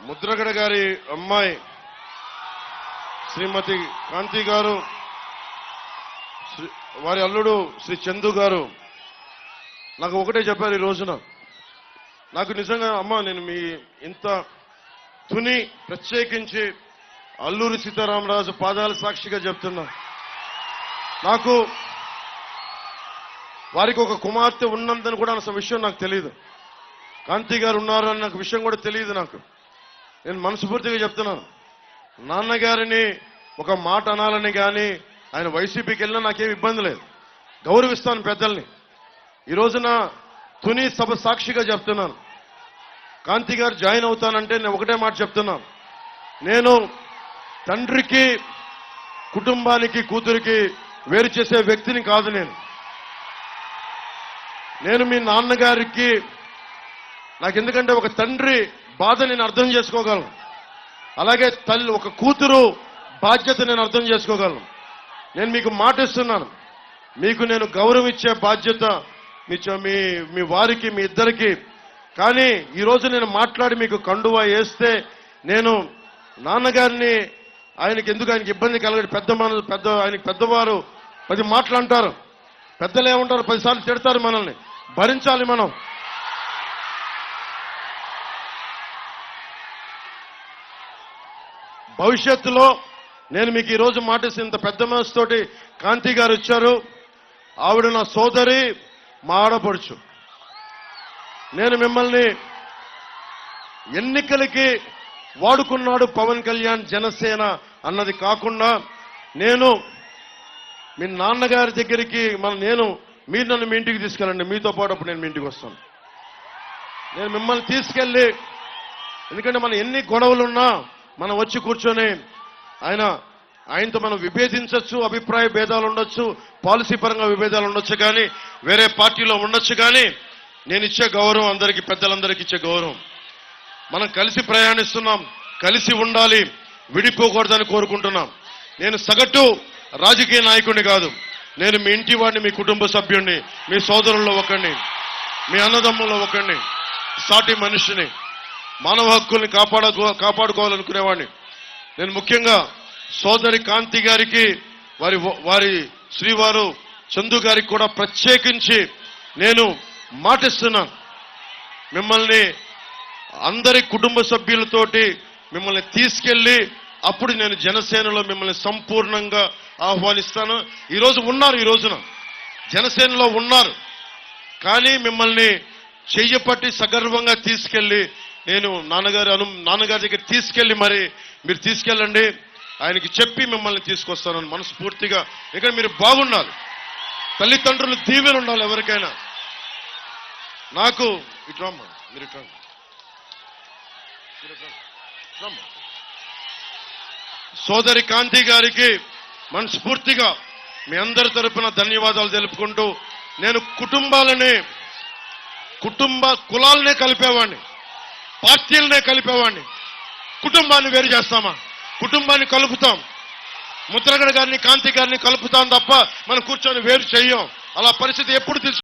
ముద్రగడ గారి అమ్మాయి శ్రీమతి కాంతి గారు శ్రీ- వారి అల్లుడు శ్రీ చందు గారు. నాకు ఒకటే చెప్పారు ఈ రోజున. నాకు నిజంగా అమ్మ నేను మీ ఇంత తుని ప్రత్యేకించి అల్లూరి సీతారామరాజు పాదాల సాక్షిగా చెప్తున్నా. నాకు వారికి ఒక కుమార్తె ఉన్నందని కూడా అసలు విషయం నాకు తెలియదు కాంతి గారు ఉన్నారు అని నాకు విషయం కూడా తెలియదు నాకు. నేను మనస్ఫూర్తిగా చెప్తున్నాను. నాన్నగారిని ఒక మాట అనాలని కానీ ఆయన వైసీపీకి వెళ్ళినా నాకేం ఇబ్బంది లేదు. గౌరవిస్తాను పెద్దల్ని. ఈ రోజున తుని సభ సాక్షిగా చెప్తున్నాను. కాంతి గారు జాయిన్ అవుతానంటే నేను ఒకటే మాట చెప్తున్నాను. నేను తండ్రికి కుటుంబానికి కూతురికి వేరు చేసే వ్యక్తిని కాదు నేను. నేను మీ నాన్నగారికి నాకు ఎందుకంటే ఒక తండ్రి బాధ నేను అర్థం చేసుకోగలను. అలాగే తల్లి ఒక కూతురు బాధ్యత నేను అర్థం చేసుకోగలను. నేను మీకు మాట ఇస్తున్నాను మీకు నేను గౌరవం ఇచ్చే బాధ్యత మీ మీ మీ వారికి మీ ఇద్దరికి. కానీ ఈరోజు నేను మాట్లాడి మీకు కండువా వేస్తే నేను నాన్నగారిని ఆయనకి ఎందుకు ఆయనకి ఇబ్బంది కలగదు పెద్ద మన పెద్ద ఆయనకి పెద్దవారు పది మాటలు అంటారు. పెద్దలు ఏమంటారు? పదిసార్లు తిడతారు మనల్ని. భరించాలి మనం. భవిష్యత్తులో నేను మీకు ఈరోజు మాటేసి ఇంత పెద్ద మనసుతోటి కాంతి గారు వచ్చారు. ఆవిడ నా సోదరి మా ఆడపడుచు. నేను మిమ్మల్ని ఎన్నికలకి వాడుకున్నాడు పవన్ కళ్యాణ్ జనసేన అన్నది కాకుండా నేను మీ నాన్నగారి దగ్గరికి మన నేను మీరు నన్ను మీ ఇంటికి తీసుకెళ్ళండి. మీతో పాటు అప్పుడు నేను మీ ఇంటికి వస్తాను. నేను మిమ్మల్ని తీసుకెళ్ళి ఎందుకంటే మన ఎన్ని గొడవలున్నా మనం వచ్చి కూర్చొని ఆయన ఆయనతో మనం విభేదించవచ్చు అభిప్రాయ భేదాలు ఉండొచ్చు పాలసీ పరంగా విభేదాలు ఉండొచ్చు కానీ వేరే పార్టీలో ఉండొచ్చు కానీ నేను ఇచ్చే గౌరవం అందరికీ పెద్దలందరికీ ఇచ్చే గౌరవం. మనం కలిసి ప్రయాణిస్తున్నాం కలిసి ఉండాలి విడిపోకూడదని కోరుకుంటున్నాం. నేను సగటు రాజకీయ నాయకుడిని కాదు. నేను మీ ఇంటి వాడిని మీ కుటుంబ సభ్యుడిని మీ సోదరుల్లో ఒకడిని మీ అన్నదమ్ముల్లో ఒకడిని సాటి మనిషిని. మానవ హక్కుల్ని కాపాడుకో కాపాడుకోవాలనుకునేవాడిని. నేను ముఖ్యంగా సోదరి కాంతి గారికి వారి వారి శ్రీవారు చందు గారికి కూడా ప్రత్యేకించి నేను మాటిస్తున్నాను మిమ్మల్ని అందరి కుటుంబ సభ్యులతోటి మిమ్మల్ని తీసుకెళ్ళి అప్పుడు నేను జనసేనలో మిమ్మల్ని సంపూర్ణంగా ఆహ్వానిస్తాను. ఈరోజు ఉన్నారు ఈ రోజున. జనసేనలో ఉన్నారు. కానీ మిమ్మల్ని చెయ్యపట్టి సగర్వంగా తీసుకెళ్ళి నేను నాన్నగారు అను నాన్నగారి దగ్గర తీసుకెళ్ళి మరి మీరు తీసుకెళ్ళండి. ఆయనకి చెప్పి మిమ్మల్ని తీసుకొస్తానని మనస్ఫూర్తిగా ఇక్కడ మీరు బాగుండాలి తల్లిదండ్రులు దీవెలు ఉండాలి ఎవరికైనా. నాకు ఇటు రమ్మా మీరు ఇటు రమ్మా. సోదరి కాంతి గారికి మనస్ఫూర్తిగా మీ అందరి తరపున ధన్యవాదాలు తెలుపుకుంటూ నేను కుటుంబాలని కుటుంబ కులాలనే కలిపేవాడిని పార్టీలనే కలిపేవాడిని. కుటుంబాన్ని వేరు చేస్తామా? కుటుంబాన్ని కలుపుతాం. ముద్రగడ గారిని కాంతి గారిని కలుపుతాం తప్ప మనం కూర్చొని వేరు చెయ్యం. అలా పరిస్థితి ఎప్పుడు తీసుకు